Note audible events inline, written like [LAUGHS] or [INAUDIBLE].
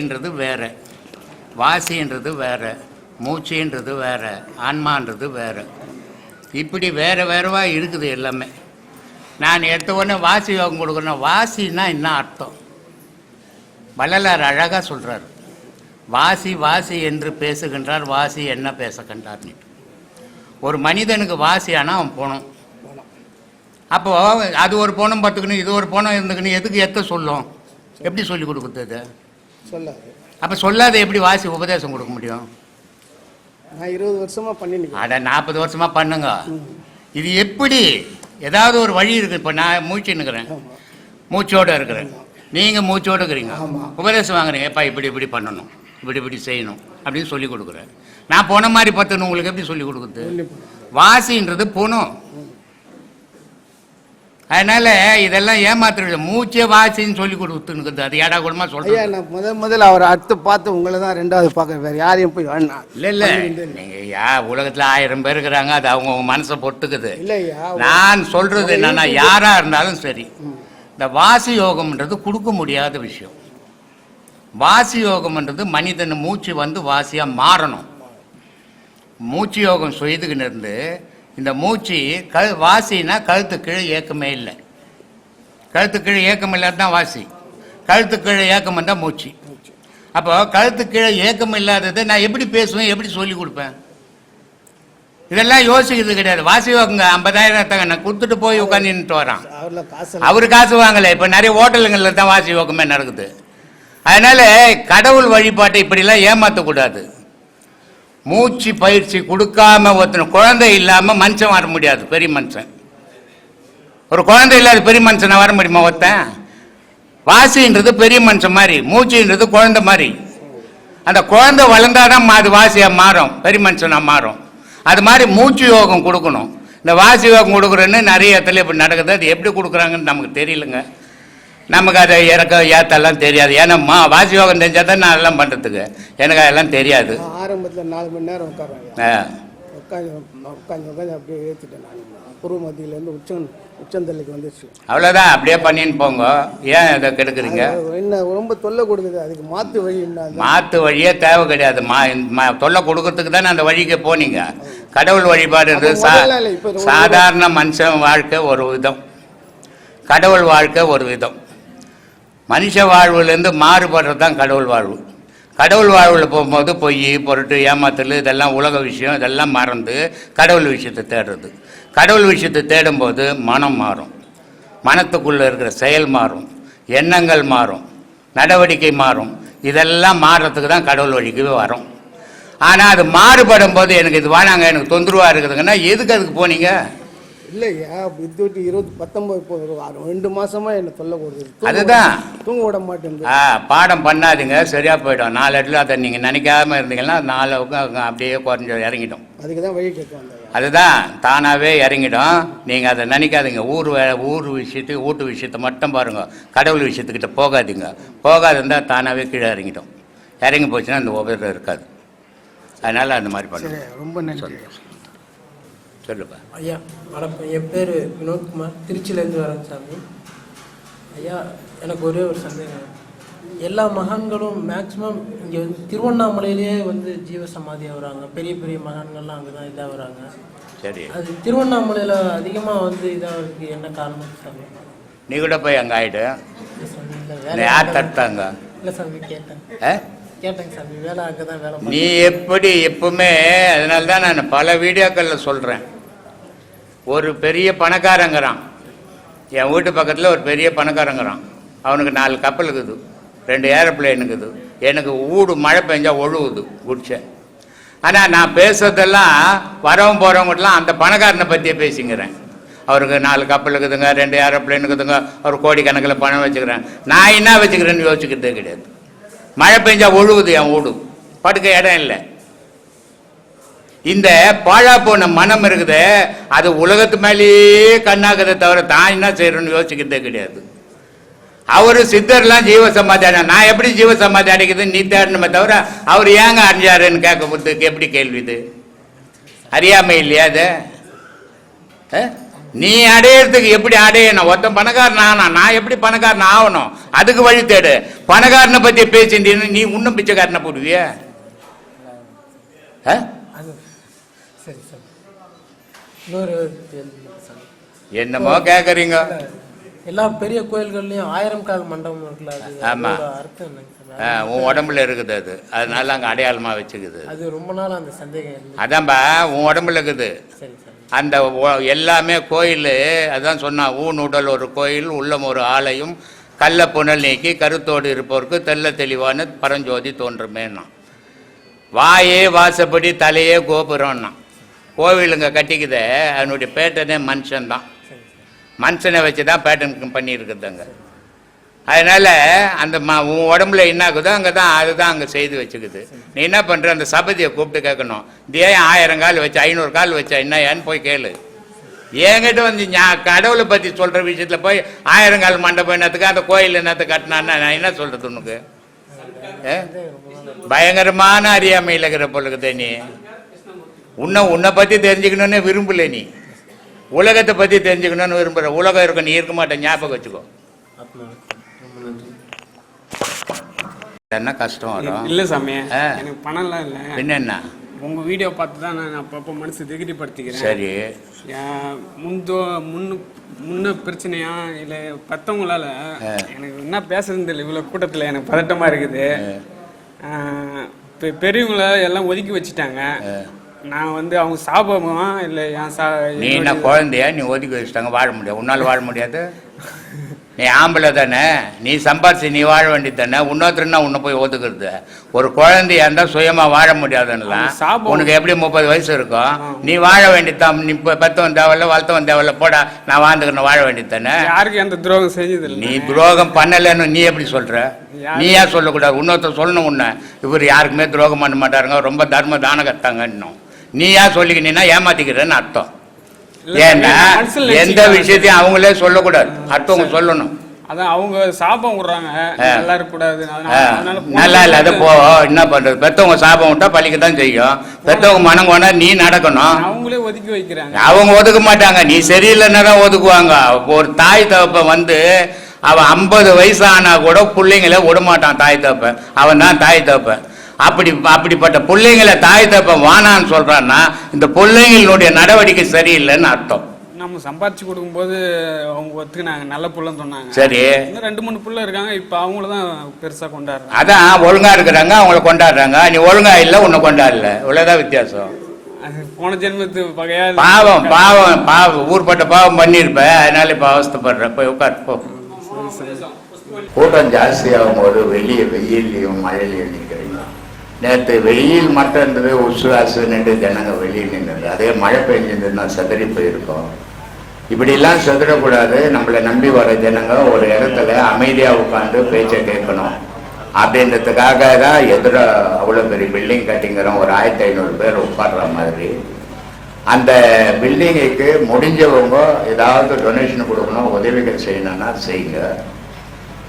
என்றது வேற. வாசின்றது வேற. மூச்சுன்றது வேற. ஆன்மான்றது வேற. இப்படி வேற வேறவா இருக்குது எல்லாமே. நான் எடுத்த உடனே வாசி யோகம் கொடுக்குறேன் வாசின்னா என்ன அர்த்தம்? வள்ளலார் அழகாக சொல்கிறார் வாசி வாசி என்று பேசுகின்றார். வாசி என்ன பேசுகின்றார்னு ஒரு மனிதனுக்கு வாசி ஆனால் அவன் போகணும் அப்போ அது ஒரு போனம் பார்த்துக்கணும் இது ஒரு போனம் இருந்துக்கணும். எதுக்கு எத்த சொல்லும்? எப்படி சொல்லி கொடுக்குறது? சொல்லாது. அப்போ சொல்லாத எப்படி வாசி உபதேசம் கொடுக்க முடியும்? நான் இருபது வருஷமா பண்ணி நிக்கிறேன். அட நாற்பது வருஷமா பண்ணுங்க. இது எப்படி? ஏதாவது ஒரு வழி இருக்கு இப்போ நான் மூச்சு ஆமா. மூச்சோடு இருக்கிறேன். நீங்கள் மூச்சோடு இருக்கிறீங்க. உபதேசம் வாங்குறீங்க. எப்பா இப்படி இப்படி பண்ணணும். இப்படி இப்படி செய்யணும். அப்படின்னு சொல்லி கொடுக்குறேன். நான் போன மாதிரி பத்தணும் உங்களுக்கு எப்படி சொல்லி கொடுக்குறது? வாசின்றது போகணும் அதனால இதெல்லாம் ஏமாத்துறது மூச்சே வாசின்னு சொல்லி கொடுத்துனுக்குது அது ஏடா கூடமா சொல்றேன் நான் முதல் முதல்ல அவர் அடுத்து பார்த்து உங்களை தான் ரெண்டாவது பார்க்க வேற யாரையும் போய் வேணாம். இல்ல இல்ல. நீங்க யா உலகத்துல ஆயிரம் பேர் இருக்கிறாங்க. அது அவங்க மனசை பொறுத்துக்குது. இல்ல ஐயா நான் சொல்றது என்னன்னா யாரா இருந்தாலும் சரி இந்த வாசி யோகம்ன்றது கொடுக்க முடியாத விஷயம். வாசி யோகம்ன்றது மனிதன் மூச்சு வந்து வாசியா மாறணும். மூச்சு யோகம் செய்துக்கின்னு இருந்து இந்த மூச்சு கழு வாசினா கழுத்து கீழே ஏக்கமே இல்லை. கழுத்து கீழே ஏக்கம் இல்லாத தான் வாசி. கழுத்து கீழே ஏக்கம் வந்தால் மூச்சு. அப்போ கழுத்து கீழே ஏக்கம் இல்லாதது நான் எப்படி பேசுவேன் எப்படி சொல்லி கொடுப்பேன்? இதெல்லாம் யோசிக்கிறது கிடையாது. வாசி யோகங்க ஐம்பதாயிரம் தங்க நான் கொடுத்துட்டு போய் உட்காந்துட்டு வரான். அவரு காசு வாங்கல. இப்ப நிறைய ஹோட்டலுங்களில் தான் வாசி யோகமே நடக்குது. அதனால கடவுள் வழிபாட்டை இப்படிலாம் ஏமாற்றக்கூடாது மூச்சு பயிற்சி கொடுக்காம ஒருத்தன் குழந்தை இல்லாம மனுஷன் வர முடியாது பெரிய மனுஷன். ஒரு குழந்தை இல்லாத பெரிய மனுஷனை வர முடியுமா ஒருத்தன்? வாசின்றது பெரிய மனுஷன் மாதிரி மூச்சுன்றது குழந்தை மாதிரி. அந்த குழந்தை வளர்ந்தாதான் அது வாசியா மாறும் பெரிய மனுஷனா மாறும். அது மாதிரி மூச்சு யோகம் கொடுக்கணும். இந்த வாசி யோகம் கொடுக்குறேன்னு நிறைய இடத்துல இப்படி நடக்குது அது எப்படி கொடுக்குறாங்கன்னு நமக்கு தெரியலங்க. நமக்கு அதை இறக்க ஏத்தெல்லாம் தெரியாது. ஏன்னா மா வாசி யோகம் தெரிஞ்சால் தான் நான் எல்லாம் பண்ணுறதுக்கு எனக்கு அதெல்லாம் தெரியாது. ஆரம்பத்துல நாலு மணி நேரம் உட்காருவேன் ஆ. உட்காந்து உட்காந்து உட்காந்து அப்படியே ஏற்றிட்டேன் நான். பூர்வ மத்தியிலேருந்து உச்சம் உச்சந்தல்லைக்கு வந்துச்சு அவ்வளோதான் அப்படியே பண்ணின்னு போங்க. ஏன் இதை கெடுக்குறீங்க? என்ன ரொம்ப தொல்லை கொடுக்குது. அதுக்கு மாத்து வழி என்ன? மாத்து வழியே தேவை கிடையாது. மா தொல்லை கொடுக்கறதுக்கு தானே அந்த வழிக்கு போனீங்க. கடவுள் வழிபாடுன்றது அப்ப சா சாதாரண மனுஷன் வாழ்க்கை ஒரு விதம். கடவுள் வாழ்க்கை ஒரு விதம். மனுஷ வாழ்வுலேருந்து மாறுபடுறது தான் கடவுள் வாழ்வு. கடவுள் வாழ்வில் போகும்போது பொய் பொருட்டு ஏமாத்தல் இதெல்லாம் உலக விஷயம் இதெல்லாம் மறந்து கடவுள் விஷயத்தை தேடுறது. கடவுள் விஷயத்தை தேடும்போது மனம் மாறும். மனத்துக்குள்ளே இருக்கிற செயல் மாறும். எண்ணங்கள் மாறும். நடவடிக்கை மாறும். இதெல்லாம் மாறுறதுக்கு தான் கடவுள் வழிக்கு வரும். ஆனால் அது மாறுபடும் போது எனக்கு இது வேணாங்க எனக்கு தொந்தரவாக இருக்குதுங்கன்னா எதுக்கு அதுக்கு போனீங்க? இல்லையா? இது இருபது பத்தொன்பது இப்போ ரெண்டு மாசமா என்ன கொடுக்குது தூங்க அதுதான். தூங்க விட மாட்டேங்குது ஆ பாடம் பண்ணாதீங்க சரியாக போயிடும். நாலு இடத்துல அதை நீங்கள் நினைக்காம இருந்தீங்கன்னா நாலு பக்கம் அப்படியே குறைஞ்ச இறங்கிடும். அதுக்கு தான் வழி கேட்க வந்தேன். அதுதான் தானாகவே இறங்கிடும். நீங்கள் அதை நினைக்காதீங்க. ஊர் ஊர் விஷயத்துக்கு வீட்டு விஷயத்தை மட்டும் பாருங்க. கடவுள் விஷயத்துக்கிட்ட போகாதீங்க. போகாது இருந்தால் தானாகவே கீழே இறங்கிடும். இறங்கி போச்சுன்னா அந்த உபதிரம் இருக்காது. அதனால் அந்த மாதிரி பண்ணுங்க ரொம்ப நன்றி. சொல்லுப்பா. ஐயா வணக்கம் என் பேர் வினோத்குமார். திருச்சியிலேருந்து வரேன் சாமி. ஐயா எனக்கு ஒரே ஒரு சந்தேகம். எல்லா மகான்களும் மேக்ஸிமம் இங்கே வந்து திருவண்ணாமலையிலேயே வந்து ஜீவ சமாதி ஆகுறாங்க. பெரிய பெரிய மகான்கள்லாம் அங்கே தான் இதாகுறாங்க. சரி. அது திருவண்ணாமலையில் அதிகமாக வந்து இதாகிறதுக்கு என்ன காரணம் சாமி? நீ கூட போய் அங்கே வேலை யார் தடுத்தாங்க? இல்லை சாமி கேட்டேன். ஆ? கேட்டேங்க சாமி வேலை அங்கே தான் வேலை நீ எப்படி எப்பவுமே அதனால தான் நான் பல வீடியோக்களில் சொல்கிறேன் ஒரு பெரிய பணக்காரங்கிறான். என் வீட்டு பக்கத்தில் ஒரு பெரிய பணக்காரங்கிறான். அவனுக்கு நாலு கப்பல் இருக்குது ரெண்டு ஏரோப்ளேன் இருக்குது. எனக்கு ஊடு மழை பெஞ்சா ஒழுகுது குடிச்ச. ஆனால் நான் பேசுறதெல்லாம் வரவன் போகிறவங்கலாம் அந்த பணக்காரனை பற்றியே பேசிங்கிறேன். அவருக்கு நாலு கப்பல் இருக்குதுங்க ரெண்டு ஏரோப்ளேன் இருக்குதுங்க அவர் கோடிக்கணக்கில் பணம் வச்சுக்கிறேன். நான் என்ன வச்சுக்கிறேன்னு யோசிக்கிறதே கிடையாது. மழை பெஞ்சா ஒழுகுது என் ஓடும்? படுக்க இடம் இல்லை. இந்த பாழா போன மனம் இருக்குது அது உலகத்து மேலேயே கண்ணாக்குதே தவிர தான் என்ன செய்யறோம்னு யோசிக்கிறதே கிடையாது. அவர் சித்தர்லாம் ஜீவ சமாதி நான் எப்படி ஜீவ சமாதி அடைக்குதுன்னு நீ தேடணுமே தவிர அவர் ஏங்க அறிஞ்சாருன்னு கேட்க போறதுக்கு எப்படி கேள்வி இது? அறியாமை இல்லையா அது நீ அடையறதுக்கு எப்படி அடையணும்? ஒருத்தன் பணக்காரன் ஆனா நான் எப்படி பணக்காரன் ஆகணும்? அதுக்கு வழி தேடு. பணக்காரனை பத்தி பேசிட்டீன்னு நீ இன்னும் பிச்சைக்காரனை போடுவிய. என்னமோ கேக்குறீங்க. எல்லா பெரிய கோயில்கள்லயும் ஆயிரம் கால் மண்டபம் இருக்குல்ல ஆமா. உன் உடம்புல இருக்குது அது. அதனால அங்கே அடையாளமாக வச்சுக்குது. அது ரொம்ப நாள் அந்த சந்தேகம். அதான்பா உன் உடம்புல இருக்குது. அந்த எல்லாமே கோயில் அதான் சொன்னா ஊன் உடல் ஒரு கோயில் உள்ளம் ஒரு ஆலயம் கள்ள புனல் நீக்கி கருத்தோடு இருப்பவருக்கு தெள்ள தெளிவான பரஞ்சோதி தோன்றுமேன்னா. வாயே வாசப்படி தலையே கோபுரம்னா. கோவிலுங்க கட்டிக்குதே அதனுடைய பேட்டனே மனுஷன்தான். மனுஷனை வச்சு தான் பேட்டன் பண்ணியிருக்குதுங்க. அதனால் அந்த மா உன் உடம்புல என்ன ஆகுதோ அங்கே தான் அதுதான் அங்கே செய்து வச்சுக்குது. நீ என்ன பண்ணுற அந்த சபதியை கூப்பிட்டு கேட்கணும். இது ஏன் ஆயிரம் கால் வச்சு ஐநூறு கால் வச்சா என்ன ஏன்னு போய் கேளு. என்கிட்ட வந்து நான் கடவுளை பற்றி சொல்கிற விஷயத்தில் போய் ஆயிரம் கால் மண்டபம் என்னத்துக்கு அந்த கோயில் என்னத்தை கட்டினான்னா நான் என்ன சொல்கிறது உனக்கு? ஏ? பயங்கரமான அறியாமையில் இருக்கிற பொழுது நீ. உன்னை உன்னை பற்றி தெரிஞ்சுக்கணுன்னு விரும்பல நீ. உலகத்தை பற்றி தெரிஞ்சுக்கணும்னு விரும்புகிற உலகம் இருக்க நீ இருக்க மாட்டேன் ஞாபகம் வச்சுக்கோ. என்ன கஷ்டம் வரும். இல்ல சாமி. எனக்கு பணம்லாம் இல்ல. என்ன? உங்க வீடியோ பார்த்து தான் நான் அப்பப்போ மனசு திகிரிப்படுத்திக்கிறேன். சரி. முந்தோ முன்னு முன்ன பிரச்சனையா இல்ல பத்தவங்களால எனக்கு என்ன பேசுறதுன்னு தெரியல. இவ்வளவு கூட்டத்துல எனக்கு பதட்டமா இருக்குது. ஆ, பெ- பெரியவங்கள எல்லாம் ஒதுக்கி வச்சுட்டாங்க. நான் வந்து அவங்க சாபமா இல்ல என் சா நீ என்ன குழந்தையா? நீ ஒதுக்கி வச்சுட்டாங்க. வாழ முடியாது. உன்னால் வாழ முடியாது. [LAUGHS] நீ ஆம்பளை தானே? நீ சம்பாரிச்சு நீ வாழ வேண்டியது தானே? இன்னொருத்தருன்னா உன்னை போய் ஒதுக்குறது. ஒரு குழந்தையா இருந்தால் சுயமா வாழ முடியாதுன்னலாம். உனக்கு எப்படி முப்பது வயசு இருக்கும் நீ வாழ வேண்டியதுதான் நீ இப்போ பெத்தவன் தேவையில்ல வளர்த்தவன் தேவையில்ல. போடா நான் வாழ்ந்துக்கணும் வாழ வேண்டியது தானே? யாருக்கும் எந்த துரோகம் செஞ்சது நீ துரோகம் பண்ணலைன்னு நீ எப்படி சொல்ற? நீ ஏன் சொல்லக்கூடாது? இன்னொருத்தர் சொல்லணும் உன்னை. இவர் யாருக்குமே துரோகம் பண்ண மாட்டாருங்க. ரொம்ப தர்ம தான கத்தாங்கன்னும் நீ ஏன் சொல்லிக்கினீன்னா ஏமாத்திக்கிறேன்னு அர்த்தம். ஏன்னா எந்த. விஷயத்தையும் அவங்களே சொல்லக்கூடாது. அடுத்தவங்க சொல்லணும். அதான் அவங்க சாபம் விடுறாங்க. நல்லா இருக்கக்கூடாது. இல்லை அது போ என்ன பண்றது? பெத்தவங்க சாபம் விட்டா பழிக்க தான் செய்யும். பெத்தவங்க மனம் கொண்டா நீ நடக்கணும். அவங்களே ஒதுக்கி வைக்கிறாங்க. அவங்க ஒதுக்க மாட்டாங்க. நீ சரியில்லைன்னா தான் ஒதுக்குவாங்க. ஒரு தாய் தகப்பன் வந்து அவன் ஐம்பது வயசு ஆனா கூட பிள்ளைங்கள விடமாட்டான் தாய் தகப்பன். அவன் தான் தாய் தகப்பன். அப்படி அப்படிப்பட்ட பிள்ளைங்களை தாய் தகப்பன் வானான்னு சொல்றான்னா இந்த பிள்ளைங்களுடைய நடவடிக்கை சரியில்லைன்னு அர்த்தம். நம்ம சம்பாதிச்சு கொடுக்கும்போது அவங்க ஒத்துக்கினாங்க நல்ல புள்ளன்னு சொன்னாங்க. சரி. இன்னும் ரெண்டு மூணு புள்ள இருக்காங்க இப்ப அவங்கள தான் பெருசா கொண்டாடுறாங்க. அதான் ஒழுங்கா இருக்கிறாங்க அவங்கள கொண்டாடுறாங்க. நீ ஒழுங்கா இல்லை உன்னை கொண்டாடல. இவ்வளவுதான் வித்தியாசம். போன ஜென்மத்து பகையா பாவம் பாவம் பாவம். ஊர்பட்ட பாவம் பண்ணியிருப்ப அதனால இப்ப அவஸ்தைப்படுற. போய் உட்கார் போ. கூட்டம் ஜாஸ்தியாகும் போது வெளியே வெயிலையும் மழையிலையும் நிற்கிறீங்க நேற்று வெயில் மட்டும் இருந்தது உசுவாசு நின்று ஜனங்க வெளியில் நின்றது. அதே மழை பெஞ்சிருந்ததுன்னா சதறி போயிருக்கோம். இப்படிலாம் சதுரக்கூடாது நம்மளை நம்பி வர ஜனங்க ஒரு இடத்துல அமைதியாக உட்காந்து பேச்சை கேட்கணும். அப்படின்றதுக்காக தான் எதிர அவ்வளோ பெரிய பில்டிங் கட்டிங்கிறோம். ஒரு ஆயிரத்தி ஐநூறு பேர் உட்கார்ற மாதிரி. அந்த பில்டிங்குக்கு முடிஞ்சவங்க ஏதாவது டொனேஷன் கொடுக்கணும் உதவிகள் செய்யணும்னா செய்யுங்க.